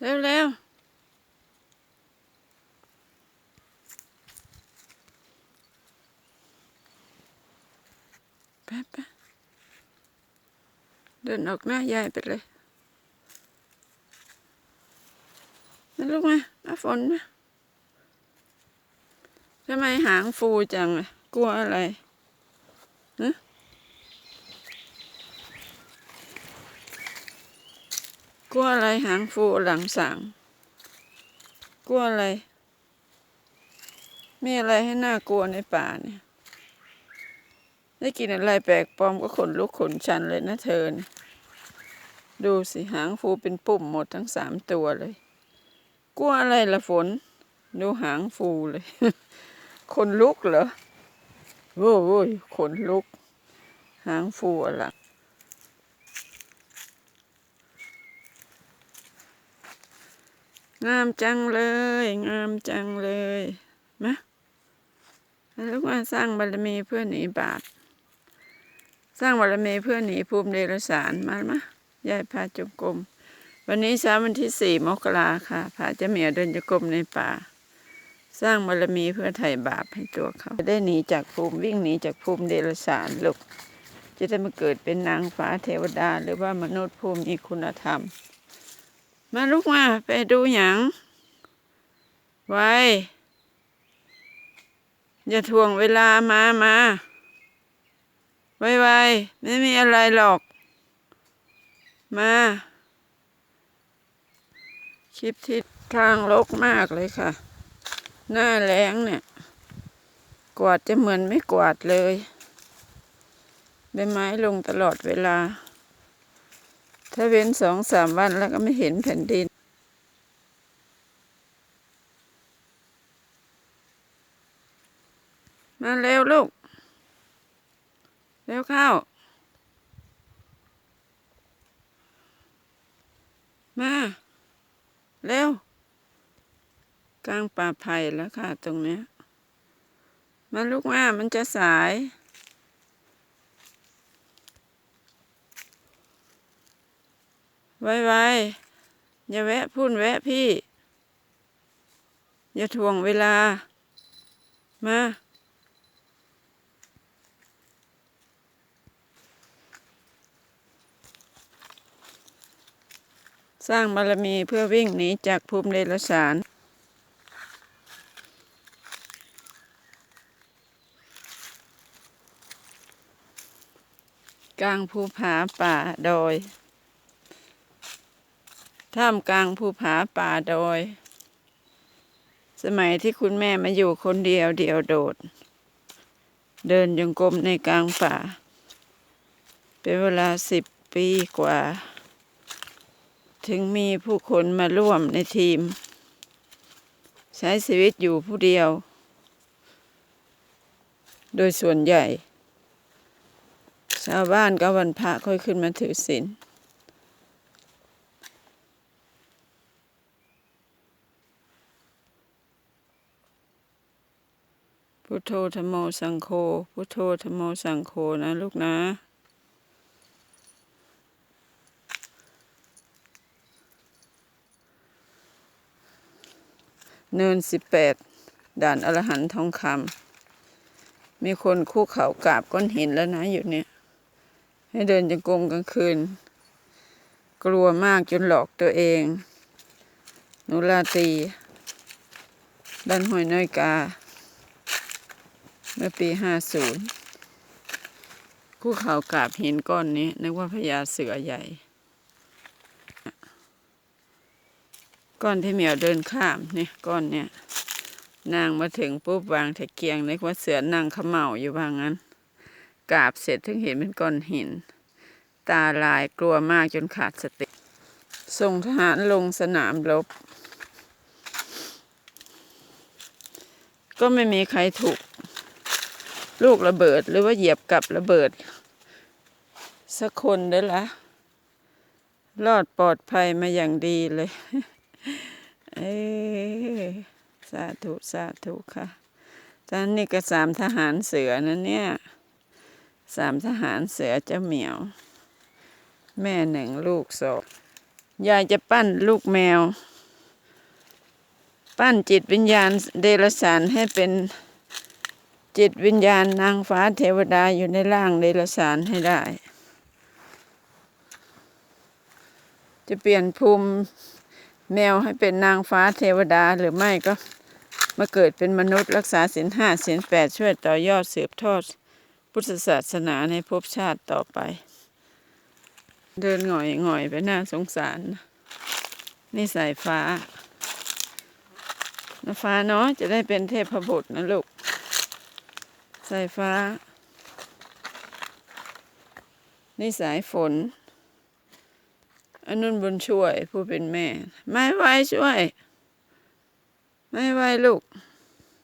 เร็วเร็วไปไปเดินออกหน้ายายไปเลยมาลูกมามาฝนมาทำไมหางฟูจังอะกลัวอะไรฮะ กลัวอะไรหางฟูหลังสางกลัวอะไร มีอะไรให้น่ากลัวในป่าเนี่ย ได้กินอะไรแปลกปลอมก็ขนลุกขนชันเลยนะเธอเนี่ยดูสิหางฟูเป็นปุ่มหมดทั้งสามตัวเลย กลัวอะไรละฝน ดูหางฟูเลย ขนลุกเหรอโอ้ยขนลุก หางฟูอะไร งามจังเลย งามจังเลยมาแล้วมาสร้างบารมีเพื่อหนีบาปสร้างบารมีเพื่อหนีภูมิเดรัจฉานมามยายพาจงกรมวันนี้เช้าวันที่สี่มกราค่ะพาเจะเมียเดินจงกรมในป่า สร้างบารมีเพื่อไถ่บาปให้ตัวเขาจะได้หนีจากภูมิวิ่งหนีจากภูมิเดรัจฉานลูกจะได้มาเกิดเป็นนางฟ้าเทวดา หรือว่ามนุษย์ภูมิมีคุณธรรม มาลูกมา ไปดูหยัง ไว้ อย่าทวงเวลามามาไวๆไม่มีอะไรหรอก มา คลิปที่ทางลกมากเลยค่ะ หน้าแรงเนี่ย กวาดจะเหมือนไม่กวาดเลยใบไม้ลงตลอดเวลา ถ้าเว้นสองสามวันแล้วก็ไม่เห็นแผ่นดิน มาเร็วลูก เร็วเข้า มา เร็ว กลางป่าไผ่แล้วค่ะตรงเนี้ย มาลูกมามันจะสาย ไว้ๆอย่าแวะพุ่นแวะพี่ อย่าทวงเวลา มา สร้างบารมีเพื่อวิ่งหนีจากภูมิเดรัจฉานกลางภูผาป่าดอย ท่ามกลางภูผาป่าดอย สมัยที่คุณแม่มาอยู่คนเดียวเดียวโดด เดินจงกรมในกลางป่า เป็นเวลาสิบปีกว่า ถึงมีผู้คนมาร่วมในทีม ใช้ชีวิตอยู่ผู้เดียว โดยส่วนใหญ่ ชาวบ้านก็วันพระค่อยขึ้นมาถือศีล พุทโธธรรมโมสังโฆพุทโธธรรมโมสังโฆนะลูกนะเนินสิบแปดด่านอรหันต์ทองคำมีคนคู่เขากราบก้อนหินแล้วนะอยู่เนี่ย ให้เดินจงกรมกลางคืน กลัวมากจนหลอกตัวเองนุราตีด้านห้วยน้อยกา เมื่อปีห้าศูนย์คู่เขากราบหินก้อนนี้ นึกว่าพญาเสือใหญ่ ก้อนที่เหมียวเดินข้ามเนี่ยก้อนเนี่ยนางมาถึงปุ๊บวางตะเกียงนึกว่าเสือนั่งเขม่าอยู่ว่างั้นกราบเสร็จถึงเห็นเป็นก้อนหิน ตาลายกลัวมากจนขาดสติส่งทหารลงสนามรบ ก็ไม่มีใครถูก ลูกระเบิดหรือว่าเหยียบกับระเบิด สักคนได้ละรอดปลอดภัยมาอย่างดีเลย เอ้สาธุ สาธุค่ะท่านนี่ก็สามทหารเสือนะเนี่ยสามทหารเสือเจ้าเหมียว แม่หนึ่งลูกสองยายจะปั้นลูกแมว ปั้นจิตวิญญาณเดรัจฉานให้เป็น จิตวิญญาณนางฟ้าเทวดาอยู่ในร่างเดรัจฉานให้ได้ จะเปลี่ยนภูมิแมวให้เป็นนางฟ้าเทวดาหรือไม่ก็มาเกิดเป็นมนุษย์รักษาศีลห้าศีลแปดช่วยต่อยอดสืบทอด พุทธศาสนาในภพชาติต่อไป เดินหงอยหงอยไปน่าสงสาร นี่สายฟ้านะฟ้าเนาะจะได้เป็นเทพบุตรนะลูก สายฟ้า นี่สายฝนอันนุนบุญช่วยผู้เป็นแม่ ไม่ไหวช่วย ไม่ไหวลูก